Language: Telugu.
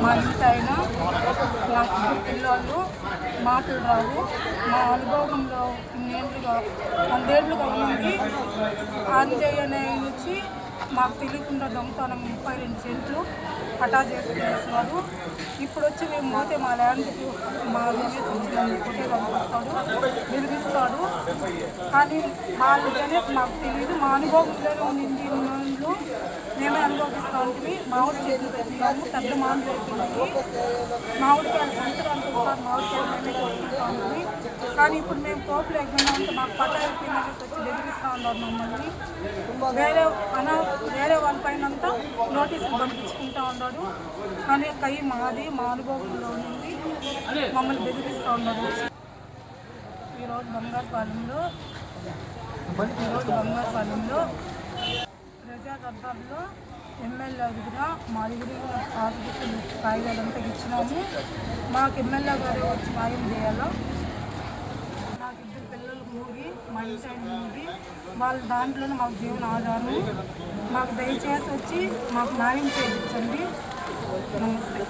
మా ఇంటి ఆయన పిల్లలు మాటలు రావు మా అనుభవంలో ఇన్నేళ్ళుగా వందేళ్ళుగా ఉంది ఆంజయ్య అనే ఆయన మాకు తెలియకుండా దొంగతనం ముప్పై రెండు సెంట్లు పటా చేసుకునేసినాడు ఇప్పుడు వచ్చి మేము పోతే మా ల్యాండ్కి మా గణేష్ వచ్చి నన్ను కొట్టే పంపిస్తాడు కానీ మా గణేష్ మాకు తెలియదు మా అనుభవంలోనే ఉండింది ఇన్నాళ్ళు మేమే అనుభవిస్తూ ఉంటుంది మామిడి చేతులు పెట్టుకున్నాము. పెద్ద మామిడి పెట్టినాము మామిడికాయలు సంవత్సరానికి ఒకసారి మామిడికాయలు మేమే కోసుకుంటా ఉంటుంది కానీ ఇప్పుడు మేము కోపలు ఎగ్గినామంటే మాకు పట్ట అయిపోయినట్టు వచ్చి బెదిరిస్తూ ఉన్నారు మమ్మల్ని. వేరే అనా వేరే వాళ్ళ పైన అంతా నోటీసులు పంపించుకుంటూ ఉన్నాడు కానీ కై మాది మా అనుభవంలో ఉంది మమ్మల్ని బెదిరిస్తూ ఉన్నారు. ఈరోజు బంగారుపాలెంలో ఈరోజు బంగారుపాలెంలో ప్రజా దర్బార్లో ఎమ్మెల్యే దగ్గర మా దగ్గర హాస్పిటల్ కాగితాలంతా ఇచ్చినాము. మాకు ఎమ్మెల్యే గారు వచ్చి న్యాయం చేయాలా? నాకు ఇద్దరు పిల్లలు మూగి మా ఇంటి మూగి వాళ్ళ దాంట్లోనే మాకు జీవన ఆధారం మాకు దయచేసి వచ్చి మాకు న్యాయం చేయించండి. నమస్తే.